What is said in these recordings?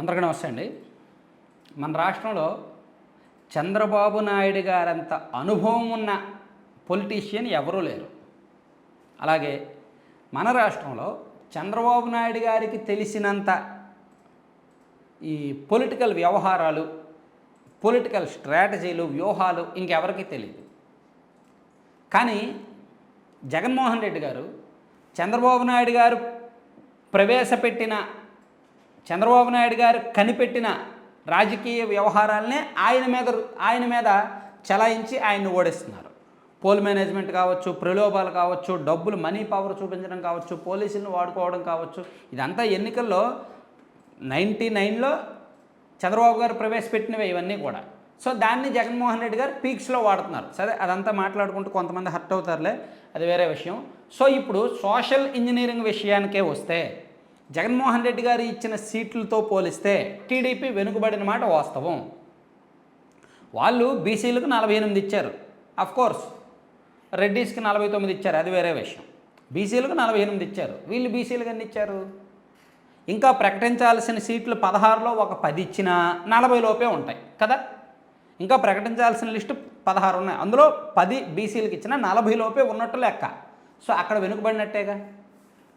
అందరికీ నమస్తే అండి. మన రాష్ట్రంలో చంద్రబాబు నాయుడు గారంత అనుభవం ఉన్న పొలిటీషియన్ ఎవరూ లేరు. అలాగే మన రాష్ట్రంలో చంద్రబాబు నాయుడు గారికి తెలిసినంత ఈ పొలిటికల్ వ్యవహారాలు పొలిటికల్ స్ట్రాటజీలు వ్యూహాలు ఇంకెవరికి తెలియదు. కానీ జగన్మోహన్ రెడ్డి గారు చంద్రబాబు నాయుడు గారు ప్రవేశపెట్టిన చంద్రబాబు నాయుడు గారు కనిపెట్టిన రాజకీయ వ్యవహారాలనే ఆయన మీద ఆయన మీద చలాయించి ఆయన్ని ఓడిస్తున్నారు. పోల్ మేనేజ్మెంట్ కావచ్చు ప్రలోభాలు కావచ్చు డబ్బులు మనీ పవర్ చూపించడం కావచ్చు పోలీసులను వాడుకోవడం కావచ్చు ఇదంతా ఎన్నికల్లో నైంటీ నైన్లో చంద్రబాబు గారు ప్రవేశపెట్టినవి ఇవన్నీ కూడా. సో దాన్ని జగన్మోహన్ రెడ్డి గారు పీక్స్లో వాడుతున్నారు. సరే అదంతా మాట్లాడుకుంటూ కొంతమంది హర్ట్ అవుతారులే అది వేరే విషయం. సో ఇప్పుడు సోషల్ ఇంజనీరింగ్ విషయానికే వస్తే జగన్మోహన్ రెడ్డి గారు ఇచ్చిన సీట్లతో పోలిస్తే టీడీపీ వెనుకబడిన మాట వాస్తవం. వాళ్ళు బీసీలకు నలభై ఎనిమిది ఇచ్చారు. కోర్స్ రెడ్డీస్కి నలభై తొమ్మిది ఇచ్చారు. అది వేరే విషయం. బీసీలకు నలభై ఎనిమిది ఇచ్చారు. వీళ్ళు బీసీలకు ఎన్ని ఇచ్చారు? ఇంకా ప్రకటించాల్సిన సీట్లు పదహారులో ఒక పది ఇచ్చినా నలభై లోపే ఉంటాయి కదా? ఇంకా ప్రకటించాల్సిన లిస్టు పదహారు ఉన్నాయి. అందులో పది బీసీలకు ఇచ్చిన నలభై లోపే ఉన్నట్టు లెక్క. సో అక్కడ వెనుకబడినట్టేగా?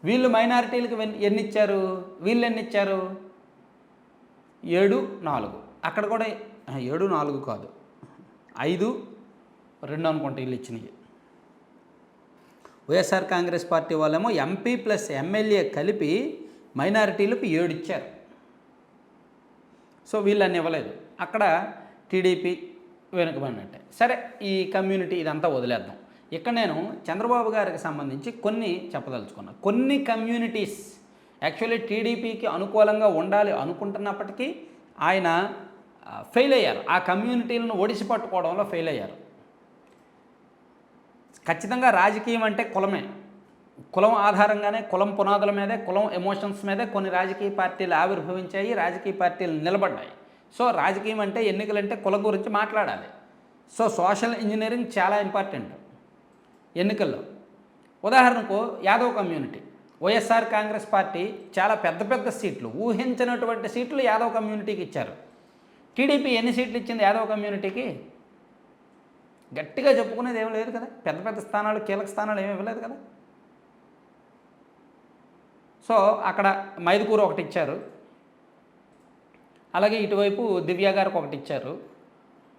వీళ్ళు మైనారిటీలకు ఎన్ని ఇచ్చారు వీళ్ళు ఎన్ని ఇచ్చారు ఏడు నాలుగు. అక్కడ కూడా ఏడు నాలుగు కాదు. ఐదు రెండు అనుకుంటే వీళ్ళు ఇచ్చినవి. వైఎస్ఆర్ కాంగ్రెస్ పార్టీ వాళ్ళేమో ఎంపీ ప్లస్ ఎమ్మెల్యే కలిపి మైనారిటీలకు ఏడు ఇచ్చారు. సో వీళ్ళని ఇవ్వలేదు. అక్కడ టీడీపీ వెనుకబడినట్టే. సరే ఈ కమ్యూనిటీ ఇదంతా వదిలేద్దాం. ఇక్కడ నేను చంద్రబాబు గారికి సంబంధించి కొన్ని చెప్పదలుచుకున్నాను కొన్ని కమ్యూనిటీస్ యాక్చువల్లీ టీడీపీకి అనుకూలంగా ఉండాలి అనుకుంటున్నప్పటికీ ఆయన ఫెయిల్ అయ్యారు. ఆ కమ్యూనిటీలను ఒడిసి పట్టుకోవడంలో ఫెయిల్ అయ్యారు. ఖచ్చితంగా రాజకీయం అంటే కులమే. కులం ఆధారంగానే కులం పునాదుల మీదే కులం ఎమోషన్స్ మీదే కొన్ని రాజకీయ పార్టీలు ఆవిర్భవించాయి రాజకీయ పార్టీలు నిలబడ్డాయి. సో రాజకీయం అంటే ఎన్నికలంటే కులం గురించి మాట్లాడాలి. సో సోషల్ ఇంజనీరింగ్ చాలా ఇంపార్టెంట్. ఎన్నికల్లో. ఉదాహరణకు Yadav community. YSR Congress party చాలా పెద్ద పెద్ద సీట్లు ఊహించినటువంటి సీట్లు యాదవ్ కమ్యూనిటీకి ఇచ్చారు. టీడీపీ ఎన్ని సీట్లు ఇచ్చింది యాదవ్ కమ్యూనిటీకి? గట్టిగా చెప్పుకునేది ఏం లేదు కదా. పెద్ద పెద్ద స్థానాలు కీలక స్థానాలు ఏమీ ఇవ్వలేదు కదా. సో అక్కడ మైదుకూరు ఒకటి ఇచ్చారు. అలాగే ఇటువైపు దివ్య గారికి ఒకటి ఇచ్చారు.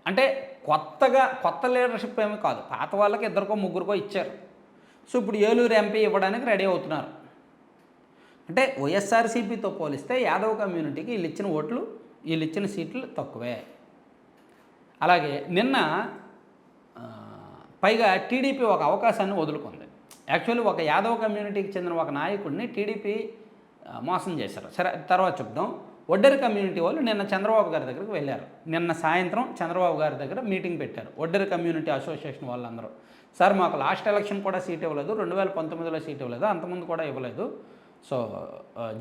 అంటే కొత్తగా కొత్త లీడర్షిప్ ఏమీ కాదు. పాత వాళ్ళకి ఇద్దరికో ముగ్గురికో ఇచ్చారు. సో ఇప్పుడు ఏలూరు ఎంపీ ఇవ్వడానికి రెడీ అవుతున్నారు. అంటే వైఎస్ఆర్సీపీతో పోలిస్తే యాదవ్ కమ్యూనిటీకి వీళ్ళు ఇచ్చిన ఓట్లు వీళ్ళు ఇచ్చిన సీట్లు తక్కువే. అలాగే నిన్న పైగా టీడీపీ ఒక అవకాశాన్ని వదులుకుంది. యాక్చువల్లీ ఒక యాదవ్ కమ్యూనిటీకి చెందిన ఒక నాయకుడిని టీడీపీ మోసం చేశారు. సరే తర్వాత చెప్దాం. ఒడ్డరి కమ్యూనిటీ వాళ్ళు నిన్న చంద్రబాబు గారి దగ్గరికి వెళ్ళారు. నిన్న సాయంత్రం చంద్రబాబు గారి దగ్గర మీటింగ్ పెట్టారు. ఒడ్డరి కమ్యూనిటీ అసోసియేషన్ వాళ్ళందరూ. సార్ మాకు లాస్ట్ ఎలక్షన్ కూడా సీట్ ఇవ్వలేదు. రెండు వేల పంతొమ్మిదిలో సీట్ ఇవ్వలేదు. అంతకుముందు కూడా ఇవ్వలేదు. సో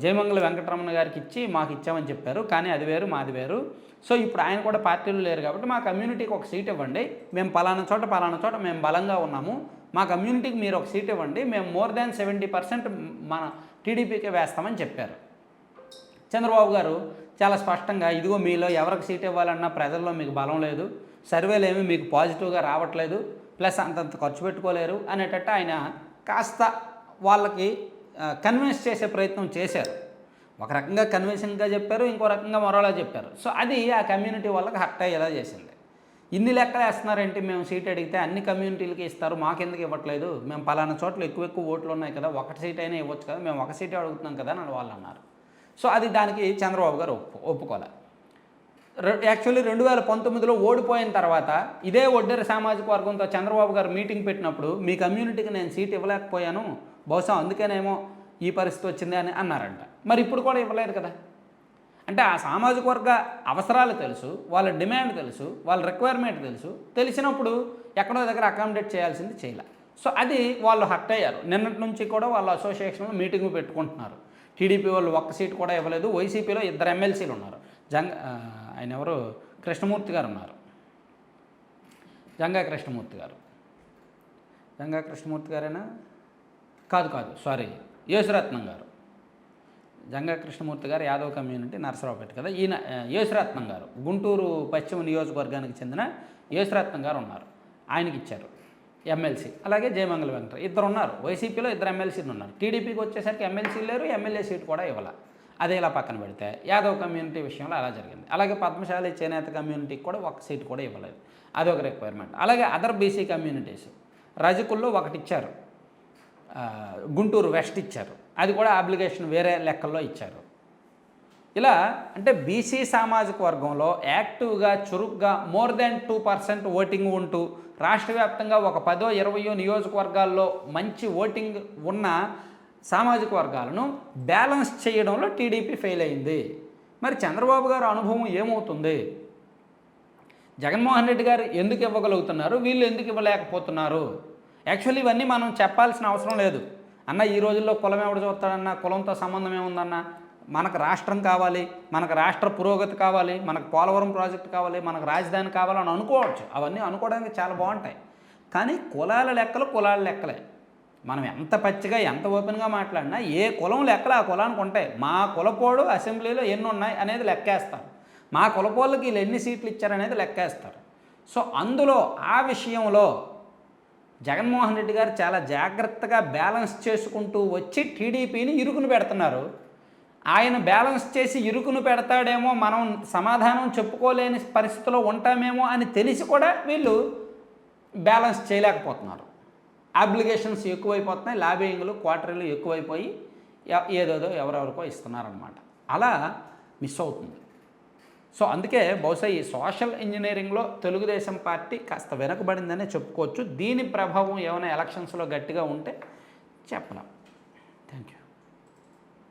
జయమంగళ వెంకటరమణ గారికి ఇచ్చి మాకు ఇచ్చామని చెప్పారు. కానీ అది వేరు మాది వేరు. సో ఇప్పుడు ఆయన కూడా పార్టీలు లేరు కాబట్టి మా కమ్యూనిటీకి ఒక సీట్ ఇవ్వండి. మేము పలానా చోట పలానా చోట మేము బలంగా ఉన్నాము. మా కమ్యూనిటీకి మీరు ఒక సీట్ ఇవ్వండి. మేము మోర్ దాన్ సెవెంటీ పర్సెంట్ మన టీడీపీకే వేస్తామని చెప్పారు. చంద్రబాబు గారు చాలా స్పష్టంగా ఇదిగో మీలో ఎవరికి సీట్ ఇవ్వాలన్నా ప్రజల్లో మీకు బలం లేదు సర్వేలు ఏమీ మీకు పాజిటివ్గా రావట్లేదు ప్లస్ అంతంత ఖర్చు పెట్టుకోలేరు అనేటట్టు ఆయన కాస్త వాళ్ళకి కన్విన్స్ చేసే ప్రయత్నం చేశారు. ఒక రకంగా కన్విన్సింగ్గా చెప్పారు ఇంకో రకంగా మరోలా చెప్పారు. సో అది ఆ కమ్యూనిటీ వాళ్ళకి హర్ట్ అయ్యేలా చేసింది. ఇన్ని లెక్కలు వేస్తున్నారేంటి? మేము సీట్ అడిగితే అన్ని కమ్యూనిటీలకి ఇస్తారు మాకెందుకు ఇవ్వట్లేదు? మేము పలానా చోట్ల ఎక్కువ ఎక్కువ ఓట్లు ఉన్నాయి కదా ఒకటి సీట్ అయినా ఇవ్వచ్చు కదా మేము ఒక సీటే అడుగుతున్నాం కదా అని వాళ్ళు అన్నారు. సో అది దానికి చంద్రబాబు గారు ఒప్పు ఒప్పుకోలే. యాక్చువల్లీ రెండు వేల పంతొమ్మిదిలో ఓడిపోయిన తర్వాత ఇదే ఒడ్డెర సామాజిక వర్గంతో చంద్రబాబు గారు మీటింగ్ పెట్టినప్పుడు మీ కమ్యూనిటీకి నేను సీట్ ఇవ్వలేకపోయాను బహుశా అందుకేనేమో ఈ పరిస్థితి వచ్చింది అని అన్నారంట. మరి ఇప్పుడు కూడా ఇవ్వలేదు కదా. అంటే ఆ సామాజిక వర్గ అవసరాలు తెలుసు వాళ్ళ డిమాండ్ తెలుసు వాళ్ళ రిక్వైర్మెంట్ తెలుసు తెలిసినప్పుడు ఎక్కడో దగ్గర అకామిడేట్ చేయాల్సింది చేయలే. సో అది వాళ్ళు హర్ట్ అయ్యారు. నిన్నటి నుంచి కూడా వాళ్ళ అసోసియేషన్లో మీటింగ్ పెట్టుకుంటున్నారు. టీడీపీ వాళ్ళు ఒక్క సీట్ కూడా ఇవ్వలేదు. వైసీపీలో ఇద్దరు ఎమ్మెల్సీలు ఉన్నారు. జంగ ఆయన ఎవరు? కృష్ణమూర్తి గారు ఉన్నారు. జంగా కృష్ణమూర్తి గారు. జంగా కృష్ణమూర్తి గారేనా? కాదు కాదు సారీ యేసురత్నం గారు. జంగా కృష్ణమూర్తి గారు యాదవ్ కమ్యూనిటీ నరసరావుపేట కదా? ఈయన యేసురత్నం గారు. గుంటూరు పశ్చిమ నియోజకవర్గానికి చెందిన యేసురత్నం గారు ఉన్నారు. ఆయనకి ఇచ్చారు ఎమ్మెల్సీ అలాగే జయమంగళ వెంకట ఇద్దరు ఉన్నారు వైసీపీలో ఇద్దరు ఎమ్మెల్సీలు ఉన్నారు. టీడీపీకి వచ్చేసరికి ఎమ్మెల్సీ లేరు ఎమ్మెల్యే సీట్ కూడా ఇవ్వాల. అదే ఇలా పక్కన పెడితే యాదవ్ కమ్యూనిటీ విషయంలో అలా జరిగింది. అలాగే పద్మశాలి చేనేత కమ్యూనిటీకి కూడా ఒక సీట్ కూడా ఇవ్వలేదు. అది ఒక రిక్వైర్మెంట్. అలాగే అదర్ బీసీ కమ్యూనిటీస్ రజకుల్లో ఒకటి ఇచ్చారు. గుంటూరు వెస్ట్ ఇచ్చారు. అది కూడా అప్లికేషన్ వేరే లెక్కల్లో ఇచ్చారు. ఇలా అంటే బీసీ సామాజిక వర్గంలో యాక్టివ్గా చురుగ్గా more than two percent voting ఉంటూ రాష్ట్ర వ్యాప్తంగా ఒక పదో ఇరవయో నియోజకవర్గాల్లో మంచి ఓటింగ్ ఉన్న సామాజిక వర్గాలను బ్యాలెన్స్ చేయడంలో టీడీపీ ఫెయిల్ అయింది. మరి చంద్రబాబు గారు అనుభవం ఏమవుతుంది? జగన్మోహన్ రెడ్డి గారు ఎందుకు ఇవ్వగలుగుతున్నారు? వీళ్ళు ఎందుకు ఇవ్వలేకపోతున్నారు? యాక్చువల్లీ ఇవన్నీ మనం చెప్పాల్సిన అవసరం లేదు. అన్న ఈ రోజుల్లో కులం ఎవడు చూస్తాడన్న? కులంతో సంబంధం ఏముందన్నా? మనకు రాష్ట్రం కావాలి మనకు రాష్ట్ర పురోగతి కావాలి మనకు పోలవరం ప్రాజెక్ట్ కావాలి మనకు రాజధాని కావాలని అనుకోవచ్చు. అవన్నీ అనుకోవడానికి చాలా బాగుంటాయి. కానీ కులాల లెక్కలు కులాల లెక్కలే. మనం ఎంత పచ్చిగా ఎంత ఓపెన్గా మాట్లాడినా ఏ కులం లెక్కలు ఆ కులానికి ఉంటాయి. మా కులపోడు అసెంబ్లీలో ఎన్ని ఉన్నాయి అనేది లెక్కేస్తారు. మా కులపోళ్ళకి వీళ్ళు ఎన్ని సీట్లు ఇచ్చారనేది లెక్కేస్తారు. సో అందులో ఆ విషయంలో జగన్మోహన్ రెడ్డి గారు చాలా జాగ్రత్తగా బ్యాలెన్స్ చేసుకుంటూ వచ్చి టీడీపీని ఇరుకును పెడుతున్నారు. ఆయన బ్యాలెన్స్ చేసి ఇరుకును పెడతాడేమో మనం సమాధానం చెప్పుకోలేని పరిస్థితిలో ఉంటామేమో అని తెలిసి కూడా వీళ్ళు బ్యాలెన్స్ చేయలేకపోతున్నారు. అప్లికేషన్స్ ఎక్కువైపోతున్నాయి లాబింగ్లు క్వార్టర్లు ఎక్కువైపోయి ఏదేదో ఎవరెవరికో ఇస్తున్నారనమాట అలా మిస్ అవుతుంది. సో అందుకే బహుశా ఈ సోషల్ ఇంజనీరింగ్లో తెలుగుదేశం పార్టీ కాస్త వెనకబడిందనే చెప్పుకోవచ్చు. దీని ప్రభావం ఏమైనా ఎలక్షన్స్లో గట్టిగా ఉంటే చెప్పలేం. Thank you